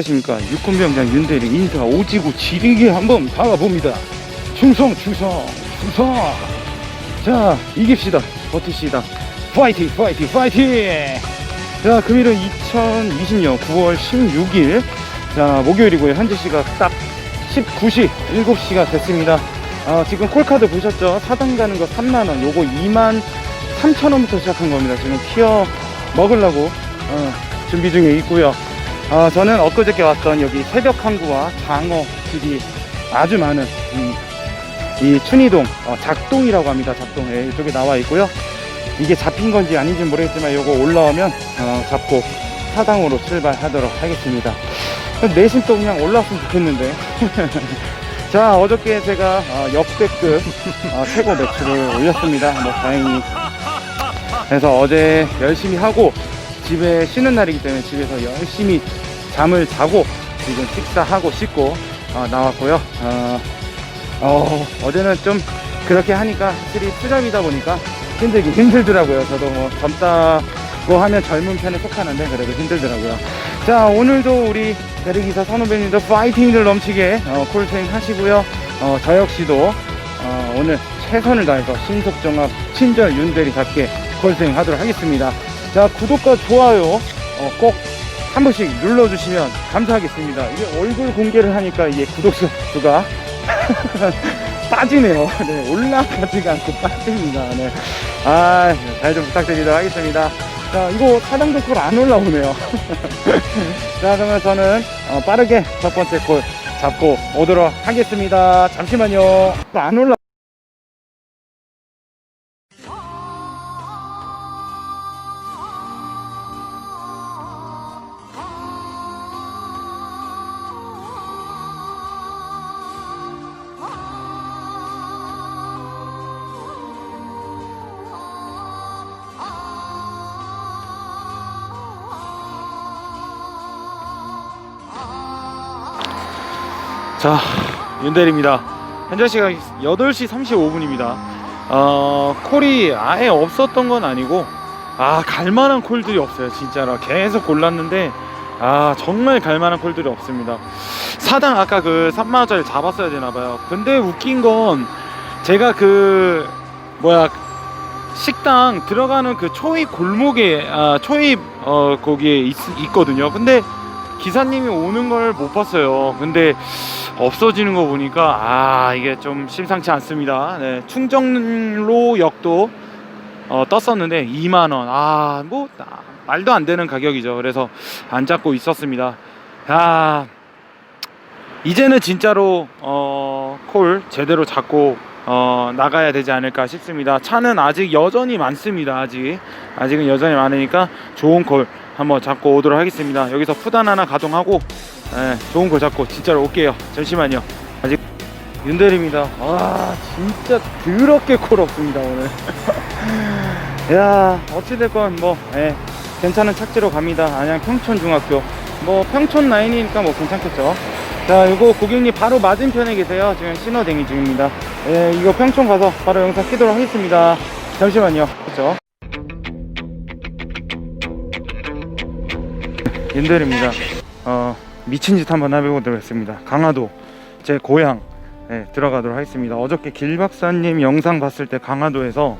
안녕하십니까. 육군병장 윤대리 인사 오지고 지리게 한번 박아봅니다. 충성 충성 충성. 자 이깁시다. 버티시다. 파이팅 파이팅 파이팅! 자 금일은 2020년 9월 16일. 자 목요일이고요. 현재 시각 딱 19시 7시가 됐습니다. 아, 지금 콜카드 보셨죠? 사당 가는 거 3만원 요거 2만 3천원부터 시작한 겁니다. 지금 키어 먹으려고 어, 준비 중에 있고요 아, 저는 엊그저께 왔던 여기 새벽 항구와 장어 들이 아주 많은 이, 이 춘희동 어, 작동이라고 합니다. 작동 예, 이쪽에 나와 있고요. 이게 잡힌 건지 아닌지 모르겠지만 요거 올라오면 어, 잡고 사당으로 출발하도록 하겠습니다. 내심 또 그냥 올라왔으면 좋겠는데. 자 어저께 제가 어, 역대급 어, 최고 매출을 올렸습니다. 뭐 다행히. 그래서 어제 열심히 하고 집에 쉬는 날이기 때문에 집에서 열심히 잠을 자고 지금 식사하고 씻고 어, 나왔고요. 어, 어, 어제는 좀 그렇게 하니까 확실히 투잡이다 보니까 힘들긴 힘들더라고요. 저도 뭐 젊다고 하면 젊은 편에 속하는데 그래도 힘들더라고요. 자 오늘도 우리 대리기사 선후배님들 파이팅들 넘치게 어, 콜스윙 하시고요. 어, 저 역시도 어, 오늘 최선을 다해서 신속정합 친절 윤대리답게 콜스윙 하도록 하겠습니다 자 구독과 좋아요 어, 꼭 한 번씩 눌러주시면 감사하겠습니다. 이게 얼굴 공개를 하니까 이게 구독수 수가 빠지네요. 네, 올라가지가 않고 빠집니다. 네. 아잘 좀 부탁드리도록 하겠습니다. 자 이거 사당도 콜안 올라오네요. 자 그러면 저는 어, 빠르게 첫 번째 콜 잡고 오도록 하겠습니다. 잠시만요. 안 올라 자, 윤대리입니다. 현재 시각 8시 35분입니다. 어, 콜이 아예 없었던 건 아니고, 아, 갈만한 콜들이 없어요. 진짜로. 계속 골랐는데, 아, 정말 갈만한 콜들이 없습니다. 사당 아까 그 3만원짜리 잡았어야 되나봐요. 근데 웃긴 건, 제가 그, 뭐야, 식당 들어가는 그 초입 골목에, 아, 초입, 어, 거기에 있, 있거든요. 근데 기사님이 오는 걸 못 봤어요. 근데 없어지는 거 보니까 아 이게 좀 심상치 않습니다. 네, 충정로역도 어, 떴었는데 2만 원. 아 뭐 말도 안 되는 가격이죠. 그래서 안 잡고 있었습니다. 아 이제는 진짜로 어, 콜 제대로 잡고 어, 나가야 되지 않을까 싶습니다. 차는 아직 여전히 많습니다. 아직 아직은 여전히 많으니까 좋은 콜 한번 잡고 오도록 하겠습니다. 여기서 푸단 하나 가동하고 예, 좋은 거 잡고 진짜로 올게요. 잠시만요. 아직 윤대리입니다. 와 진짜 더럽게 콜 없습니다 오늘. 야 어찌됐건 뭐 예, 괜찮은 착지로 갑니다. 안양 평촌중학교 뭐 평촌 라인이니까 뭐 괜찮겠죠. 자 이거 고객님 바로 맞은편에 계세요. 지금 신호 대기 중입니다. 예, 이거 평촌 가서 바로 영상 끼도록 하겠습니다. 잠시만요. 그렇죠? 윤대리입니다. 어, 미친 짓 한번 해보도록 했습니다. 강화도 제 고향 에 들어가도록 하겠습니다. 어저께 길 박사님 영상 봤을 때 강화도에서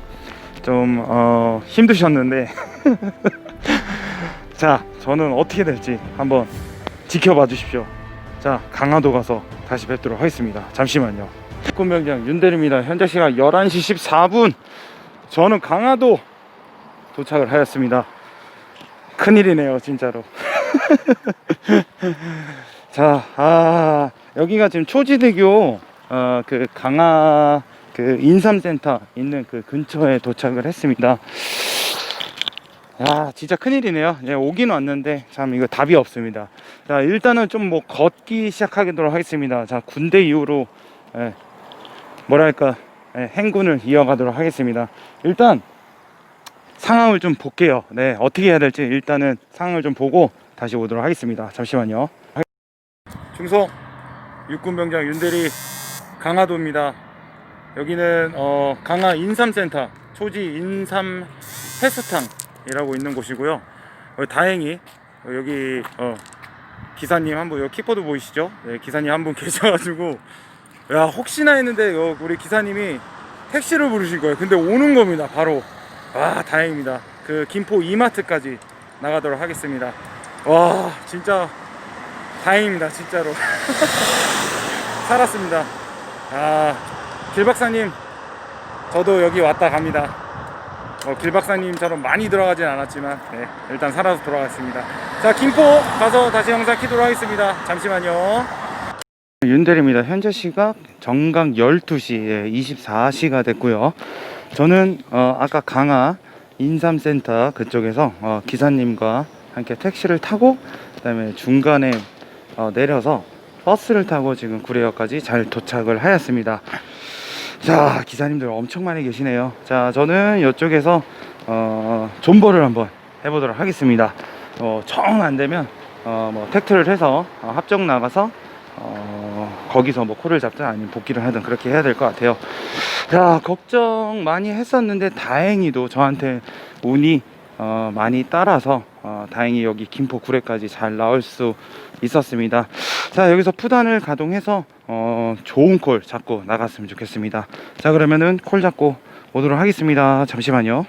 좀 어, 힘드셨는데 자 저는 어떻게 될지 한번 지켜봐 주십시오. 자 강화도 가서 다시 뵙도록 하겠습니다. 잠시만요. 국군병장 윤대리입니다. 현재 시각 11시 14분 저는 강화도 도착을 하였습니다. 큰일이네요 진짜로. 자, 아, 여기가 지금 초지대교, 어, 그 강화, 그 인삼센터 있는 그 근처에 도착을 했습니다. 야, 진짜 큰일이네요. 예, 오긴 왔는데, 참, 이거 답이 없습니다. 자, 일단은 좀 뭐 걷기 시작하도록 하겠습니다. 자, 군대 이후로, 예, 뭐랄까, 예, 행군을 이어가도록 하겠습니다. 일단, 상황을 좀 볼게요. 네, 어떻게 해야 될지 일단은 상황을 좀 보고 다시 오도록 하겠습니다. 잠시만요. 중성 육군병장 윤대리 강화도입니다. 여기는 어, 강화 인삼센터 초지 인삼 해수탕이라고 있는 곳이고요. 어, 다행히 어, 여기 어, 기사님 한 분, 여기 킥보드 보이시죠? 네, 기사님 한 분 계셔가지고, 야, 혹시나 했는데, 요 우리 기사님이 택시를 부르실 거예요. 근데 오는 겁니다, 바로. 와, 다행입니다. 그, 김포 이마트까지 나가도록 하겠습니다. 와, 진짜, 다행입니다, 진짜로. 살았습니다. 아, 길 박사님, 저도 여기 왔다 갑니다. 어, 길 박사님처럼 많이 들어가진 않았지만 네, 일단 살아서 돌아갔습니다. 자 김포 가서 다시 영상 키도록 하겠습니다. 잠시만요. 윤대리입니다. 현재 시각 정각 12시 24시가 됐고요. 저는 어, 아까 강화 인삼센터 그쪽에서 어, 기사님과 함께 택시를 타고 그다음에 중간에 어, 내려서 버스를 타고 지금 구례역까지 잘 도착을 하였습니다. 자 기사님들 엄청 많이 계시네요. 자 저는 이쪽에서 어, 존버를 한번 해보도록 하겠습니다. 어, 정 안되면 어, 뭐 택트를 해서 어, 합정 나가서 어, 거기서 뭐 코를 잡든 아니면 복귀를 하든 그렇게 해야 될 것 같아요. 자 걱정 많이 했었는데 다행히도 저한테 운이 어, 많이 따라서 어, 다행히 여기 김포 구례까지 잘 나올 수 있었습니다. 자 여기서 푸단을 가동해서 어, 좋은 콜 잡고 나갔으면 좋겠습니다. 자 그러면은 콜 잡고 오도록 하겠습니다. 잠시만요.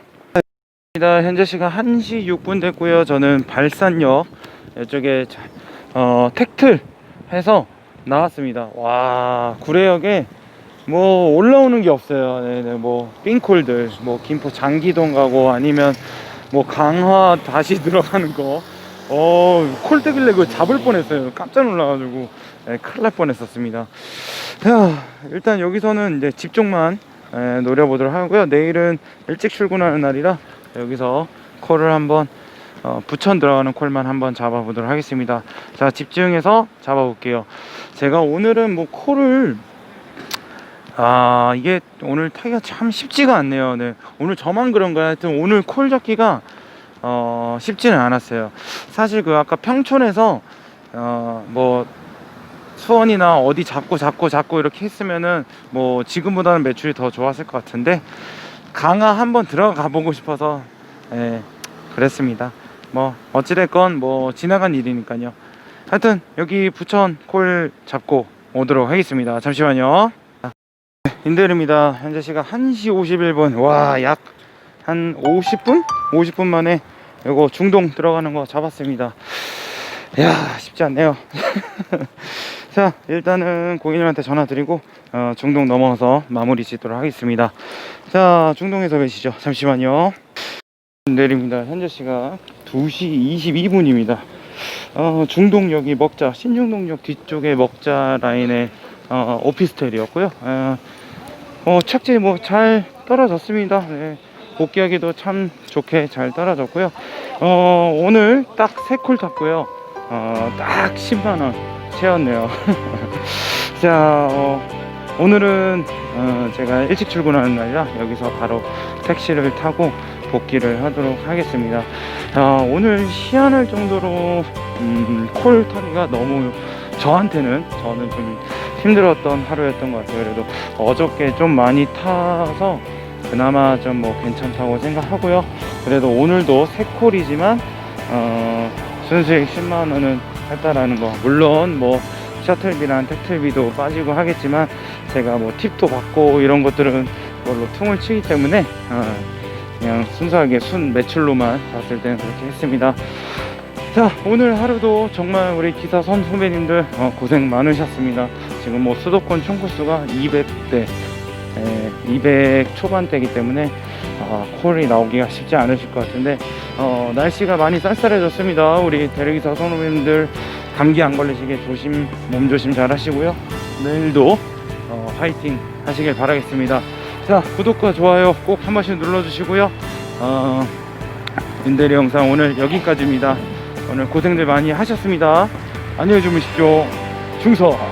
현재 시간 1시 6분 됐고요. 저는 발산역 이쪽에 자- 어, 택틀 해서 나왔습니다. 와 구례역에 뭐 올라오는 게 없어요. 네네 뭐 삥콜들 뭐 김포 장기동 가고 아니면 뭐 강화 다시 들어가는 거 어, 콜 뜨길래 그거 잡을 뻔했어요. 깜짝 놀라가지고 예, 큰일 날 뻔했었습니다. 자, 일단 여기서는 이제 집중만 예, 노려보도록 하고요. 내일은 일찍 출근하는 날이라 여기서 콜을 한번 어, 부천 들어가는 콜만 한번 잡아보도록 하겠습니다. 자, 집중해서 잡아볼게요. 제가 오늘은 뭐 콜을 아 이게 오늘 타기가 참 쉽지가 않네요. 네. 오늘 저만 그런가요? 하여튼 오늘 콜 잡기가 어, 쉽지는 않았어요. 사실 그 아까 평촌에서 어, 뭐 수원이나 어디 잡고 잡고 잡고 이렇게 했으면은 뭐 지금보다는 매출이 더 좋았을 것 같은데 강화 한번 들어가 보고 싶어서 예, 그랬습니다. 뭐 어찌됐건 뭐 지나간 일이니까요. 하여튼 여기 부천 콜 잡고 오도록 하겠습니다. 잠시만요. 인데르입니다. 현재 시각 1시 51분. 와, 약 한 50분? 50분 만에 요거 중동 들어가는 거 잡았습니다. 야, 쉽지 않네요. 자, 일단은 고객님한테 전화 드리고 어, 중동 넘어서 마무리 짓도록 하겠습니다. 자, 중동에서 뵈시죠. 잠시만요. 내립니다. 현재 시각 2시 22분입니다. 어, 중동역이 먹자, 신중동역 뒤쪽에 먹자 라인의 어, 오피스텔이었고요. 어, 어, 착지 뭐 잘 떨어졌습니다. 네. 복귀하기도 참 좋게 잘 떨어졌고요. 어, 오늘 딱 세 콜 탔고요. 어, 딱 10만원 채웠네요. 자, 어, 오늘은 어, 제가 일찍 출근하는 날이라 여기서 바로 택시를 타고 복귀를 하도록 하겠습니다. 어, 오늘 희한할 정도로 음, 콜 타기가 너무 저한테는 저는 좀 힘들었던 하루였던 것 같아요. 그래도 어저께 좀 많이 타서 그나마 좀 뭐 괜찮다고 생각하고요. 그래도 오늘도 세 콜이지만 어, 순수익 10만 원은 했다라는 거. 물론 뭐 셔틀비랑 택틀비도 빠지고 하겠지만 제가 뭐 팁도 받고 이런 것들은 그걸로 퉁을 치기 때문에 어, 그냥 순수하게 순 매출로만 봤을 때는 그렇게 했습니다. 자 오늘 하루도 정말 우리 기사 선 후배님들 어, 고생 많으셨습니다. 지금 뭐 수도권 총코수가 200대, 200 초반대이기 때문에 어, 콜이 나오기가 쉽지 않으실 것 같은데 어, 날씨가 많이 쌀쌀해졌습니다. 우리 대리기사 선후배님들 감기 안 걸리시게 조심 몸 조심 잘 하시고요. 내일도 어, 화이팅 하시길 바라겠습니다. 자 구독과 좋아요 꼭 한 번씩 눌러주시고요. 어, 윤대리 영상 오늘 여기까지입니다. 오늘 고생들 많이 하셨습니다. 안녕히 주무십시오. 충성!